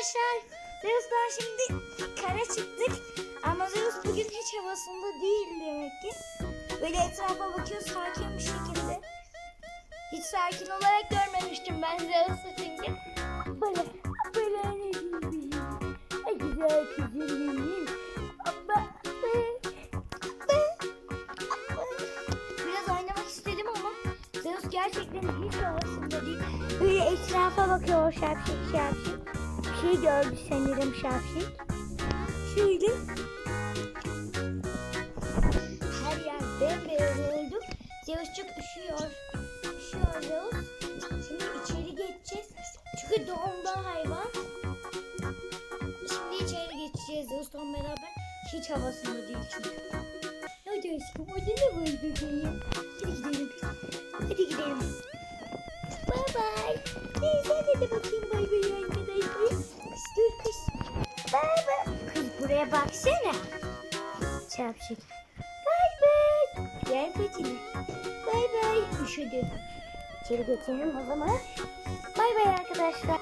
arkadaşlar. Zeus'tan şimdi kara çıktık. Ama Zeus bugün hiç havasında değil demek ki. Böyle etrafa bakıyor sakin bir şekilde. Hiç sakin olarak görmemiştim ben Zeus'u çünkü. Böyle, böyle ne gibi. Ay güzel kızım. Biraz oynamak istedim ama Zeus gerçekten hiç havasında değil. Böyle etrafa bakıyor şapşik şapşik. Şey gördü sanırım şapşik. Şöyle. Her yer bembeyaz oldu. Zeus çok üşüyor. Üşüyor Zeus. Şimdi içeri geçeceğiz. Çünkü doğumda hayvan. Şimdi içeri geçeceğiz Zeus'la beraber. Hiç havasında değil çünkü. Hadi aşkım hadi ne var bebeğim. Hadi gidelim. Hadi gidelim. Bye bye. Neyse hadi bakayım bay bay buraya baksana. Çarpışık. Bye bye. Gel Fatih. Bye bye. Üşüdü. İçeri geçelim o zaman. Bye bye arkadaşlar.